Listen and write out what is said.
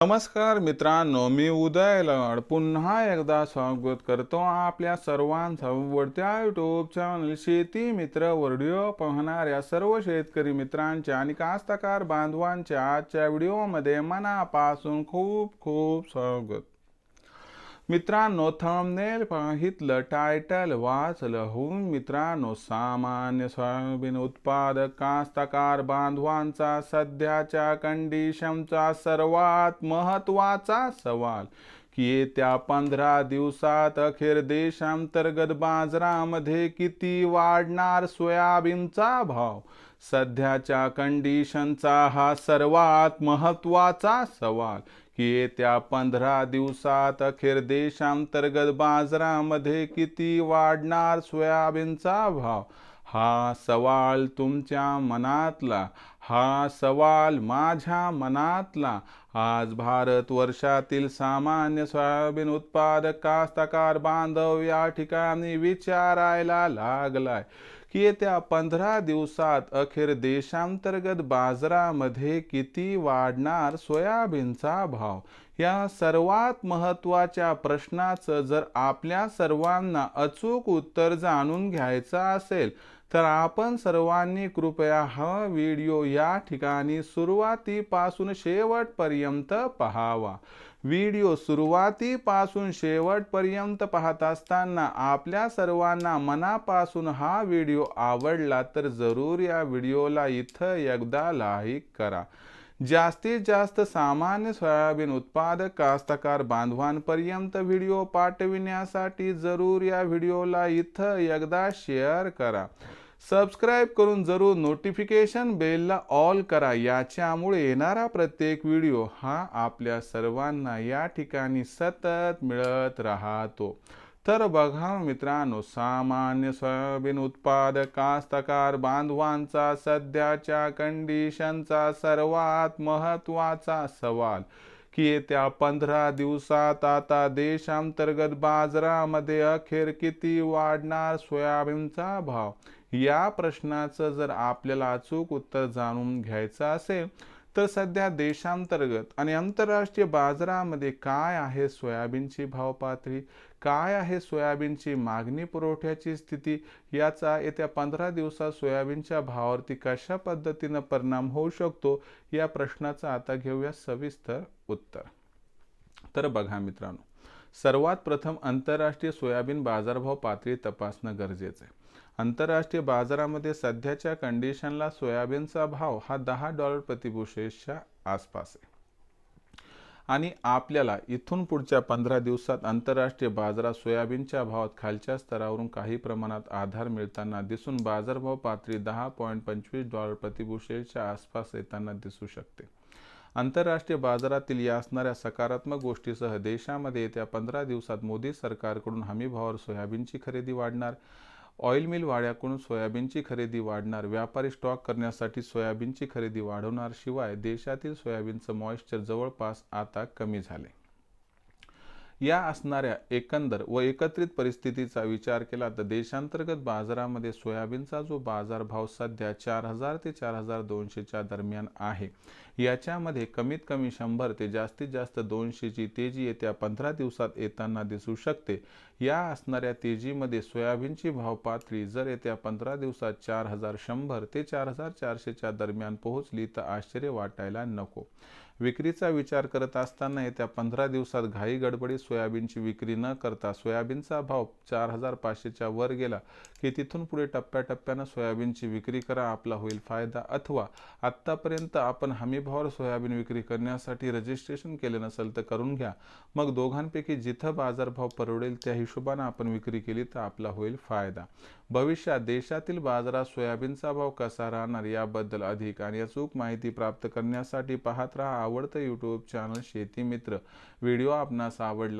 नमस्कार मित्रांनो मी उदय लड. पुन्हा एकदा स्वागत करतो आपल्या सर्वांचा आवडत्या युट्यूब चॅनल शेती मित्र व्हिडिओ पाहणाऱ्या सर्व शेतकरी मित्रांच्या आणि कास्तकार बांधवांच्या आजच्या व्हिडिओमध्ये मनापासून खूप खूप स्वागत. मित्रांनो थंबनेल पाहितलं टायटल वाचलं होऊन मित्रांनो सामान्य सोयाबीन उत्पादक कास्तकार बांधवांचा सध्याच्या कंडिशनचा सर्वात महत्त्वाचा सवाल की येत्या पंधरा दिवसात अखेर देशांतर्गत बाजारामध्ये किती वाढणार सोयाबीनचा भाव? सध्याच्या कंडिशनचा हा सर्वात महत्त्वाचा सवाल की येत्या पंधरा दिवसात अखेर देशांतर्गत बाजारामध्ये किती वाढणार सोयाबीनचा भाव? हा सवाल तुमच्या मनातला. हा सवाल माझ्या मनातला. आज भारत वर्षातील सामान्य सोयाबीन उत्पादक कास्तकार बांधव या ठिकाणी विचारायला लागलाय की येत्या पंधरा दिवसात अखेर देशांतर्गत बाजारामध्ये किती वाढणार सोयाबीनचा भाव? या सर्वात महत्त्वाच्या प्रश्नाचं जर आपल्या सर्वांना अचूक उत्तर जाणून घ्यायचं असेल तर आपण सर्वांनी कृपया हा व्हिडिओ या ठिकाणी सुरुवातीपासून शेवटपर्यंत पहावा. व्हिडिओ सुरुवातीपासून शेवटपर्यंत पाहत असताना आपल्या सर्वांना मनापासून हा व्हिडिओ आवडला तर जरूर या व्हिडिओला इथं एकदा लाईक करा. जास्तीत जास्त सामान्य सोयाबीन उत्पादक कास्तकार बांधवांपर्यंत व्हिडिओ पाठविण्यासाठी जरूर या व्हिडिओला इथं एकदा शेअर करा सबस्क्राईब करून जरूर नोटिफिकेशन बेलला ऑल करा याच्यामुळे येणारा प्रत्येक व्हिडिओ हा आपल्या सर्वांना या ठिकाणी सतत मिळत राहतो तर बघा मित्रांनो सामान्य सोयाबीन उत्पादक कास्तकार बांधवांचा सध्याच्या कंडिशनचा सर्वात महत्त्वाचा सवाल की येत्या पंधरा दिवसात आता देशांतर्गत बाजारामध्ये अखेर किती वाढणार सोयाबीनचा भाव? या प्रश्नाचं जर आपल्याला अचूक उत्तर जाणून घ्यायचं असेल तर सध्या देशांतर्गत आणि आंतरराष्ट्रीय बाजारामध्ये काय आहे सोयाबीनची भाव पातळी? काय आहे सोयाबीनची मागणी पुरवठ्याची स्थिती? याचा येत्या पंधरा दिवसात सोयाबीनच्या भावावरती कशा पद्धतीनं परिणाम होऊ शकतो? या प्रश्नाचं आता घेऊया सविस्तर उत्तर. तर बघा मित्रांनो सर्वात प्रथम आंतरराष्ट्रीय सोयाबीन बाजारभाव पातळी तपासणं गरजेचं आहे. आंतरराष्ट्रीय बाजारामध्ये सध्याच्या कंडिशनला सोयाबीनचा भाव हा दहा डॉलर प्रतिबुशेसच्या आसपास आहे. आणि आपल्याला इथून पुढच्या पंधरा दिवसात आंतरराष्ट्रीय बाजारात सोयाबीनच्या भावात खालच्या स्तरावरून काही प्रमाणात आधार मिळताना दिसून बाजारभाव पातळी दहा पॉईंट पंचवीस डॉलर प्रतिबुशेलच्या आसपास येताना दिसू शकते. आंतरराष्ट्रीय बाजारातील या असणाऱ्या सकारात्मक गोष्टीसह देशामध्ये येत्या पंधरा दिवसात मोदी सरकारकडून हमीभावावर सोयाबीनची खरेदी वाढणार. ऑइल मिल वाड्याकडून सोयाबीनची खरेदी वाढणार. व्यापारी स्टॉक करण्यासाठी सोयाबीनची खरेदी वाढवणार. शिवाय देशातील सोयाबीनचं मॉइश्चर जवळपास आता कमी झाले. या असणाऱ्या एकंदर व एकत्रित परिस्थितीचा विचार केला तर देशांतर्गत बाजारामध्ये सोयाबीनचा जो बाजारभाव सध्या चार हजार ते चार हजार दोनशेच्या दरम्यान आहे याच्यामध्ये कमीत कमी शंभर ते जास्तीत जास्त दोनशेची तेजी येत्या पंधरा दिवसात येताना दिसू शकते. या असणाऱ्या तेजीमध्ये सोयाबीनची भाव पातळी जर येत्या पंधरा दिवसात चार हजार शंभर ते चार हजार चारशेच्या दरम्यान पोहोचली तर आश्चर्य वाटायला नको. विक्रीचा विचार करत असताना येत्या पंधरा दिवसात घाई गडबडी सोयाबीनची विक्री न करता सोयाबीनचा भाव चार हजार पाचशेच्या वर गेला की तिथून पुढे टप्प्याटप्प्यानं सोयाबीनची विक्री करा आपला होईल फायदा. अथवा आत्तापर्यंत आपण हमीभावावर सोयाबीन विक्री करण्यासाठी रजिस्ट्रेशन केले नसेल तर करून घ्या. मग दोघांपैकी जिथं बाजारभाव परवडेल त्या हिशोबानं आपण विक्री केली तर आपला होईल फायदा. भविष्यात देशातील बाजारात सोयाबीनचा भाव कसा राहणार याबद्दल अधिक आणि अचूक माहिती प्राप्त करण्यासाठी पाहत राहा आवडतं यूट्यूब चॅनल शेती मित्र. व्हिडिओ आपणास आवडला